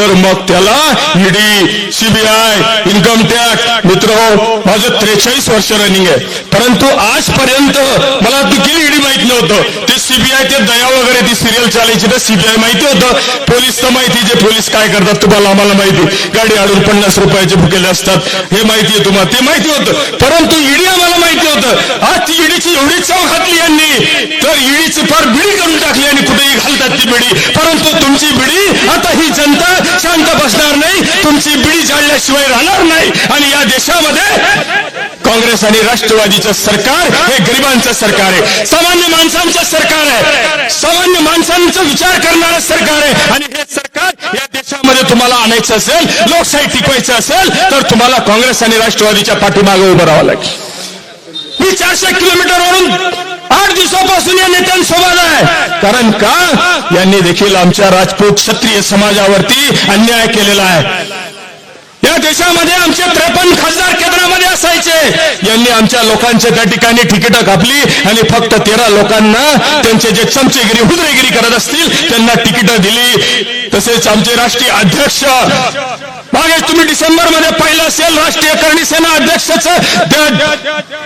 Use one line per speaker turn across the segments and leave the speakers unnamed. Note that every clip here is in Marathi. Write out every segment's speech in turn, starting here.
तर मग त्याला ईडी सीबीआय इन्कम टॅक्स मित्र हो, माझं त्रेचाळीस वर्ष रनिंग आहे. परंतु आजपर्यंत मला तू ईडी माहीत नव्हतं. ते सीबीआय ते दया वगैरे ती सिरियल चालायची तर सीबीआय माहिती होतं. पोलीस तर माहिती जे पोलीस काय करतात तुम्हाला आम्हाला माहिती. गाडी अडून पन्नास रुपयाचे भुकेले असतात. हे माहिती आहे तुम्हाला. ते माहिती होतं. परंतु ईडी आम्हाला माहिती होतं. आज ती ईडीची एवढी चव घातली यांनी. तर ईडीची फार बिडी करून टाकली आणि कुठेही घालतात ती बिडी. परंतु तुमची बिडी आता ही जनता शांत बसणार नाही तुमची बिडी जाळल्याशिवाय राहणार नाही. आणि या देशामध्ये काँग्रेस आणि राष्ट्रवादीचं सरकार हे गरिबांचं सरकार आहे. सामान्य माणसांचं सरकार आहे. सामान्य माणसांचा विचार करणारं सरकार आहे. आणि हे सरकार या देशामध्ये तुम्हाला आणायचं असेल लोकशाही टिकवायचं असेल तर तुम्हाला काँग्रेस आणि राष्ट्रवादीच्या पाठीमागे उभं राहावं लागेल. मी चारशे किलोमीटरवरून आठ दिवसापासून या नेत्यांसोबत आहे. कारण का? यांनी देखील आमच्या राजपूत क्षत्रिय समाजावरती अन्याय केलेला आहे. या देशामध्ये आमचे त्रेपन्न खासदार केंद्रामध्ये असायचे. यांनी आमच्या लोकांच्या त्या ठिकाणी तिकीटं कापली आणि फक्त तेरा लोकांना त्यांचे जे चमचेगिरी हुजरेगिरी करत असतील त्यांना तिकीटं दिली. तसेच आमचे राष्ट्रीय अध्यक्ष मागेच तुम्ही डिसेंबरमध्ये पाहिलं असेल राष्ट्रीय करणी सेना अध्यक्षच.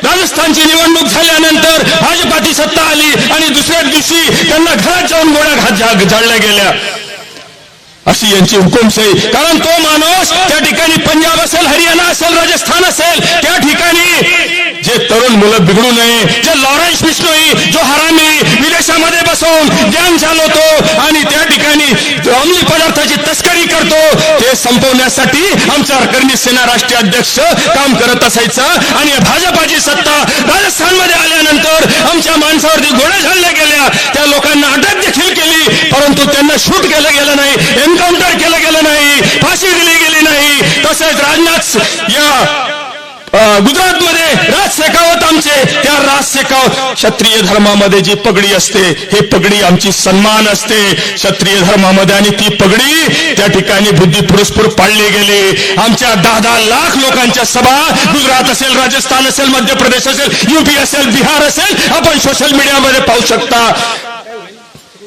राजस्थानची निवडणूक झाल्यानंतर भाजपाची सत्ता आली आणि दुसऱ्या दिवशी त्यांना घरात जाऊन गोळ्या घात जाळल्या गेल्या. अशी यांची हुकुमशाही कारण तो माणूस त्या ठिकाणी पंजाब असेल हरियाणा असेल राजस्थान असेल त्या ठिकाणी तरुण मुलं बिघडू नये. जे लॉरेन्स बिश्नोई जो हरामी विदेशामध्ये बसून ज्ञान चालवतो आणि त्या ठिकाणी अंमली पदार्थाची तस्करी करतो ते संपवण्यासाठी आमचा करणी सेना राष्ट्रीय अध्यक्ष काम करत असायचा. आणि भाजपाची सत्ता राजस्थानमध्ये आल्यानंतर आमच्या माणसावरती गोळ्या झाडल्या गेल्या. त्या लोकांना अटक देखील केली परंतु त्यांना शूट केलं गेलं नाही एन्काउंटर केलं गेलं नाही फाशी दिली गेली नाही. तसेच राजनाथ या गुजरात राज शेखावत आमचे त्या राज शेखावत क्षत्रिय धर्मामध्ये जी पगडी असते हे पगडी आमची सन्मान असते. क्षत्रिय धर्मामध्ये आणि ती पगडी त्या ठिकाणी बुद्धी पुरस्पूर पाळली गेली. आमच्या दहा दहा लाख लोकांच्या सभा गुजरात असेल राजस्थान असेल मध्य प्रदेश असेल युपी असेल बिहार असेल आपण सोशल मीडियामध्ये पाहू शकता.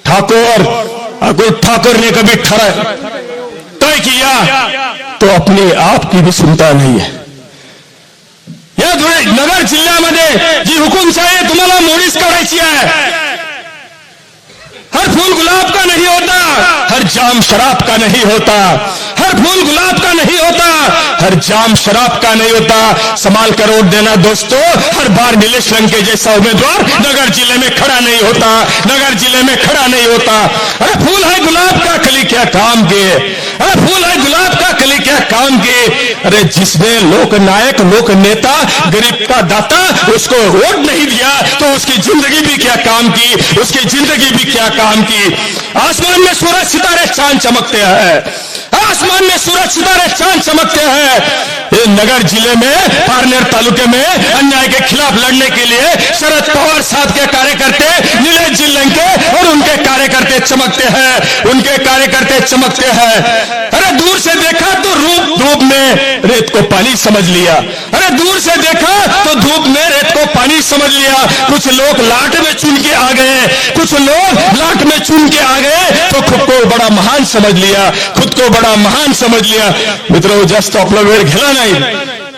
ठाकोर अकुल ठाकुर ने कभी ठरा तय किया तो अपने आप की भी सुनता नहीं है. धुळे नगर जिल्ह्यामध्ये जी हुकुमशाही तुम्हाला मोडीस करायची आहे. हर फूल गुलाब का नहीं होता हर जाम शराब का नहीं होता हर फूल गुलाब का हर जाम शराब का नहीं होता। संभाल कर वोट देना दोस्तों, हर बार नीलेश लंके जैसा उम्मीदवार नगर ज़िले में खड़ा नहीं होता, नगर ज़िले में खड़ा नहीं होता। अरे फूल है गुलाब का कली, क्या काम के? अरे फूल है गुलाब का कली, क्या काम के? अरे जिसने लोक नायक लोक नेता गरीब का दाता, उसको वोट नहीं दिया तो उसकी ज़िंदगी भी क्या काम की? उसकी ज़िंदगी भी क्या काम की? आसमान में सूरज सितारे चाँद चमकते हैं। आसमान में सूरज सितारे चाँद चमकते हैं। नगर ज़िले में, पारनेर तालुके में अन्याय के खिलाफ लड़ने के लिए शरद पवार साहब के कार्यकर्ते, नीलेश जी लंके और उनके कार्यकर्ते चमकते हैं। उनके कार्यकर्ते चमकते हैं। अरे दूर से देखा तो रूप, धूप में रेत को पानी समझ लिया। अरे दूर से देखा तो धूप में रेत को पानी समझ लिया। कुछ लोग लाट में चुन के आ गए। कुछ लोग लाट में चुन के आ गए तो खुद को बड़ा महान समझ लिया खुद को बड़ा महान समझ लिया। मित्र जास्त आपला वेळ गेला नाही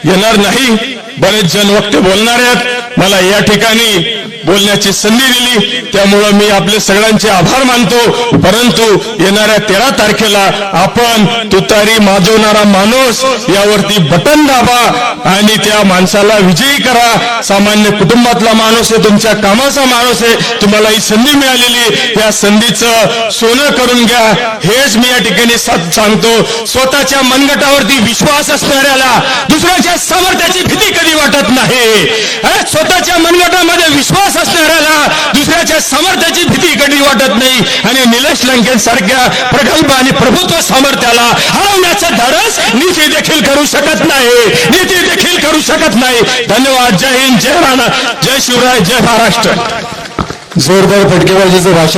येणार नाही बरेच जण वक्ते बोलणार आहेत मला या ठिकाणी बोलण्याची संधी दिली त्यामुळं मी आपले सगळ्यांचे आभार मानतो परंतु येणाऱ्या तेरा तारखेला आपण तुतारी माजवणारा माणूस यावरती बटन दाबा आणि त्या माणसाला विजयी करा. सामान्य कुटुंबातला माणूस आहे तुमच्या कामाचा माणूस आहे तुम्हाला ही संधी मिळालेली या संधीचं सोनं करून घ्या. हेच मी या ठिकाणी सांगतो. स्वतःच्या मनगटावरती विश्वास असणाऱ्याला दुसऱ्याच्या सामर्थ्याची भीती कधी वाटत नाही. स्वतःच्या मनगटामध्ये विश्वास असणाऱ्याला दुसऱ्याच्या सामर्थ्याची भीती इकडली वाटत नाही. आणि निलेश लंकेसारख्या प्रगल्भ आणि प्रभुत्व सामर्थ्याला हरवण्याचं धाडस नीती देखील करू शकत नाही. नीती देखील करू शकत नाही. धन्यवाद. जय हिंद. जय राणा. जय शिवराय. जय महाराष्ट्र.
जोरदार फटकेबाजीचं भाषण